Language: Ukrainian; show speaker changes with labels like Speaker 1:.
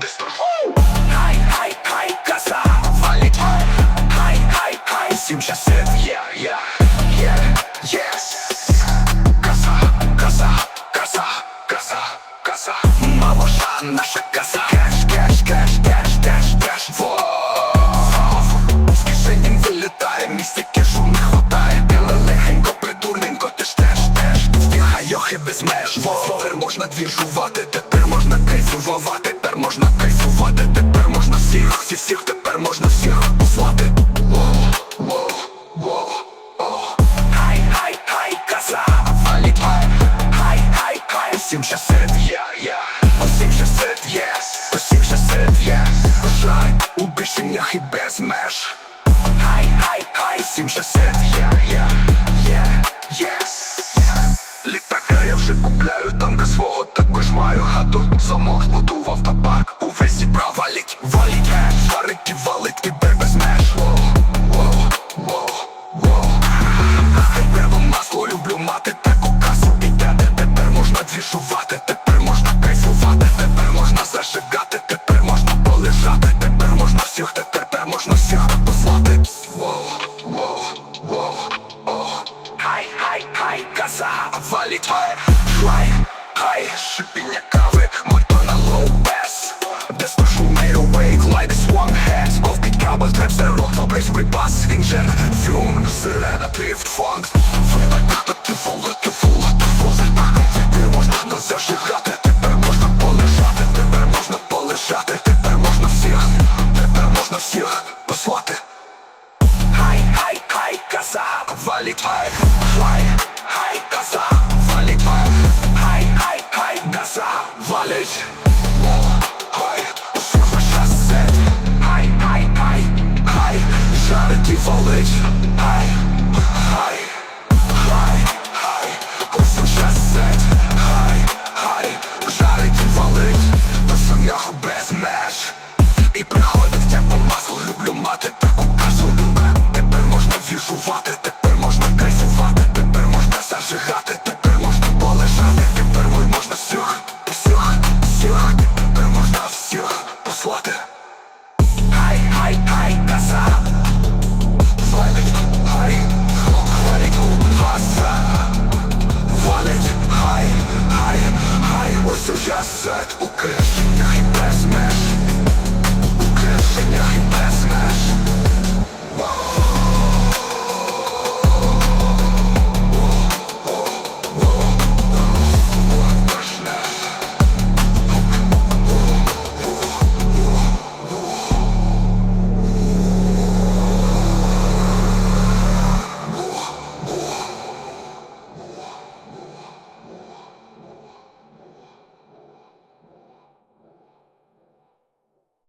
Speaker 1: Дистор Хай, хай, хай, каса Валить Хай, хай, хай, сім часів Є, є, Каса, каса, каса, каса, каса Мамоша, наша каса Кеш, кеш, кеш, кеш, кеш, кеш Вов З вилітає, місця кешу не хватає Біле легенько, придурненько, ти теж, теж без меж можна Тепер можна кайфувати, тепер можна всіх, всіх, всіх, тепер можна всіх. Послати. Хай, хай, хай, хай, усім часит, я, я Усім усім часит, єс Бажай у більшеннях і без меж. Хай, хай, хай, усім часит, я, я, є, єс. Літака я вже купляю, де свого. Також маю хату Замок збудував та high, шипіння кави, мото на low bass Desper made awake like swan hands Ковкить кабель, треп, інжен Фюм, сирена, пів, фанк ти воле, ти воле, можна не зажигати, тепер можна полежати Тепер можна полежати, тепер можна всіх. Тепер можна всіх послати. Хай, хай, хай, казак, валітай Хай, хай, казак. Я сад у кресленнях і без меж.